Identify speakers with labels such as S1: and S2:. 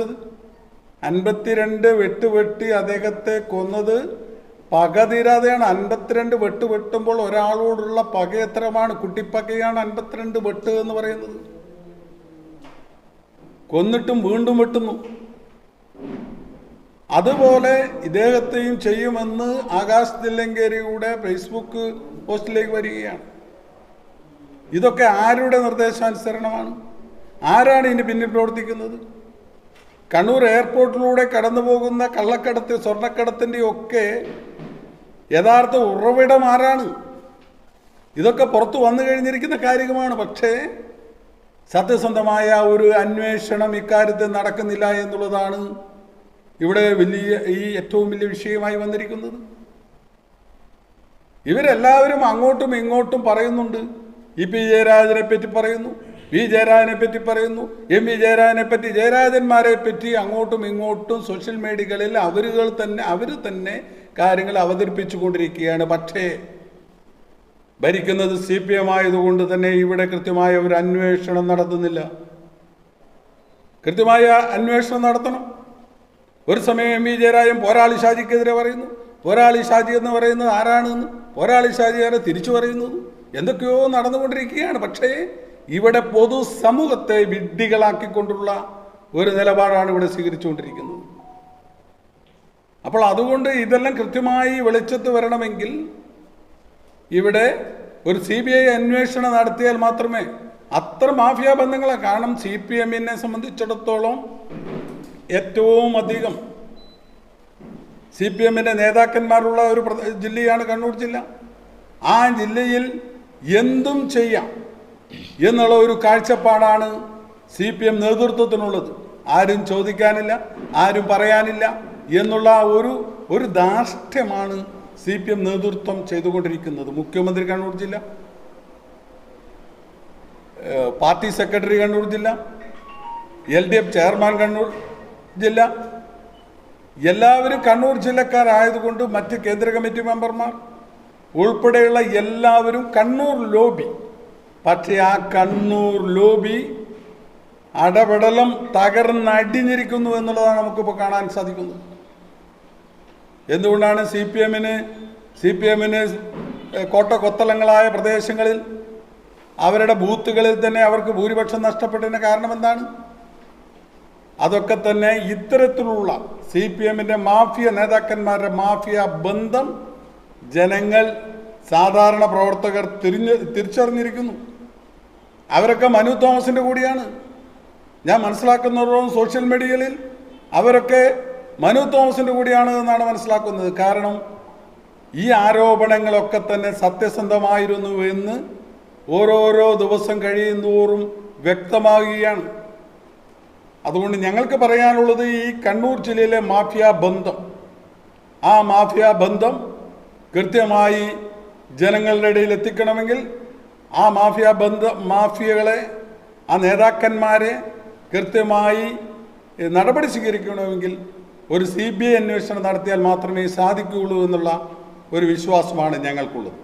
S1: മരിച്ചത് അൻപത്തിരണ്ട് വെട്ട് വെട്ടി അദ്ദേഹത്തെ കൊന്നത് പകതീരാതെയാണ്. അൻപത്തിരണ്ട് വെട്ട് വെട്ടുമ്പോൾ ഒരാളോടുള്ള പക എത്രമാണ്? കുട്ടിപ്പകയാണ് അൻപത്തിരണ്ട് വെട്ട് എന്ന് പറയുന്നത്. കൊന്നിട്ടും വീണ്ടും വെട്ടുന്നു. അതുപോലെ ഇദ്ദേഹത്തെയും ചെയ്യുമെന്ന് ആകാശ് തില്ലങ്കേരിയുടെ ഫേസ്ബുക്ക് പോസ്റ്റിലേക്ക് വരികയാണ്. ഇതൊക്കെ ആരുടെ നിർദ്ദേശാനുസരണമാണ്? ആരാണ് ഇതിന് പിന്നിൽ പ്രവർത്തിക്കുന്നത്? കണ്ണൂർ എയർപോർട്ടിലൂടെ കടന്നു പോകുന്ന കള്ളക്കടത്ത് സ്വർണക്കടത്തിന്റെ ഒക്കെ യഥാർത്ഥ ഉറവിടം ആരാണ്? ഇതൊക്കെ പുറത്ത് വന്നു കഴിഞ്ഞിരിക്കുന്ന കാര്യമാണ്. പക്ഷേ സത്യസന്ധമായ ഒരു അന്വേഷണം ഇക്കാര്യത്തിൽ നടക്കുന്നില്ല എന്നുള്ളതാണ് ഇവിടെ വലിയ ഈ ഏറ്റവും വലിയ വിഷയമായി വന്നിരിക്കുന്നത്. ഇവരെല്ലാവരും അങ്ങോട്ടും ഇങ്ങോട്ടും പറയുന്നുണ്ട്. ഇ പി ജയരാജനെ പറ്റി പറയുന്നു. വി ജയരാജനെ പറ്റി പറയുന്നു. എം വി ജയരാജനെ പറ്റി ജയരാജന്മാരെ പറ്റി അങ്ങോട്ടും ഇങ്ങോട്ടും സോഷ്യൽ മീഡിയകളിൽ അവരുകൾ തന്നെ അവർ തന്നെ കാര്യങ്ങൾ അവതരിപ്പിച്ചു കൊണ്ടിരിക്കുകയാണ് പക്ഷേ ഭരിക്കുന്നത് സി പി എം ആയതുകൊണ്ട് തന്നെ ഇവിടെ കൃത്യമായ ഒരു അന്വേഷണം നടത്തുന്നില്ല. കൃത്യമായ അന്വേഷണം നടത്തണം. ഒരു സമയം എം വി ജയരാജൻ പോരാളി ഷാജിക്കെതിരെ പറയുന്നു. പോരാളി ഷാജി എന്ന് പറയുന്നത് ആരാണെന്ന്? പോരാളി ഷാജി ആരെ തിരിച്ചു പറയുന്നത്. എന്തൊക്കെയോ നടന്നുകൊണ്ടിരിക്കുകയാണ്. പക്ഷേ ഇവിടെ പൊതു സമൂഹത്തെ വിഡ്ഢികളാക്കിക്കൊണ്ടുള്ള ഒരു നിലപാടാണ് ഇവിടെ സ്വീകരിച്ചുകൊണ്ടിരിക്കുന്നത്. അപ്പോൾ അതുകൊണ്ട് ഇതെല്ലാം കൃത്യമായി വെളിച്ചത്ത് വരണമെങ്കിൽ ഇവിടെ ഒരു സി ബി ഐ അന്വേഷണം നടത്തിയാൽ മാത്രമേ അത്ര മാഫിയ ബന്ധങ്ങളെ കാരണം സി പി എമ്മിനെ സംബന്ധിച്ചിടത്തോളം ഏറ്റവും അധികം സി പി എമ്മിന്റെ നേതാക്കന്മാരുള്ള ഒരു ജില്ലയാണ് കണ്ണൂർ ജില്ല. ആ ജില്ലയിൽ എന്തും ചെയ്യാം. എന്നുള്ള ഒരു കാഴ്ചപ്പാടാണ് സി പി എം നേതൃത്വത്തിനുള്ളത്. ആരും ചോദിക്കാനില്ല ആരും പറയാനില്ല എന്നുള്ള ഒരു ഒരു ധാർഷ്ട്യമാണ് സി പി എം നേതൃത്വം ചെയ്തുകൊണ്ടിരിക്കുന്നത്. മുഖ്യമന്ത്രി കണ്ണൂർ ജില്ല പാർട്ടി സെക്രട്ടറി കണ്ണൂർ ജില്ല L D F chairman Kannur ജില്ല. എല്ലാവരും കണ്ണൂർ ജില്ലക്കാരായതുകൊണ്ട് മറ്റ് കേന്ദ്ര കമ്മിറ്റി മെമ്പർമാർ ഉൾപ്പെടെയുള്ള എല്ലാവരും കണ്ണൂർ ലോബി പക്ഷേ ആ കണ്ണൂർ ലോബി അടപടലം തകർന്നടിഞ്ഞിരിക്കുന്നു എന്നുള്ളതാണ് നമുക്കിപ്പോൾ കാണാൻ സാധിക്കുന്നത്. എന്തുകൊണ്ടാണ് സി പി എമ്മിന് സി പി എമ്മിന് കോട്ട കൊത്തളങ്ങളായ പ്രദേശങ്ങളിൽ അവരുടെ ബൂത്തുകളിൽ തന്നെ അവർക്ക് ഭൂരിപക്ഷം നഷ്ടപ്പെട്ടതിന് കാരണം എന്താണ്? അതൊക്കെ തന്നെ ഇത്തരത്തിലുള്ള സി പി എമ്മിന്റെ മാഫിയ നേതാക്കന്മാരുടെ മാഫിയ ബന്ധം ജനങ്ങൾ സാധാരണ പ്രവർത്തകർ തിരിഞ്ഞ് തിരിച്ചറിഞ്ഞിരിക്കുന്നു. അവരൊക്കെ മനു തോമസിന്റെ കൂടിയാണ്. ഞാൻ മനസ്സിലാക്കുന്നതോളം സോഷ്യൽ മീഡിയയിൽ അവരൊക്കെ മനു തോമസിന്റെ കൂടിയാണ് എന്നാണ് മനസ്സിലാക്കുന്നത്. കാരണം ഈ ആരോപണങ്ങളൊക്കെ തന്നെ സത്യസന്ധമായിരുന്നു എന്ന് ഓരോരോ ദിവസം കഴിയുന്തോറും വ്യക്തമാകുകയാണ്. അതുകൊണ്ട് ഞങ്ങൾക്ക് പറയാനുള്ളത് ഈ കണ്ണൂർ ജില്ലയിലെ മാഫിയ ബന്ധം. ആ മാഫിയ ബന്ധം കൃത്യമായി ജനങ്ങളുടെ ഇടയിൽ എത്തിക്കണമെങ്കിൽ ആ മാഫിയ ബന്ധ മാഫിയകളെ ആ നേതാക്കന്മാരെ കൃത്യമായി നടപടി സ്വീകരിക്കണമെങ്കിൽ ഒരു സി ബി ഐ അന്വേഷണം നടത്തിയാൽ മാത്രമേ സാധിക്കുകയുള്ളൂ എന്നുള്ള ഒരു വിശ്വാസമാണ് ഞങ്ങൾക്കുള്ളത്.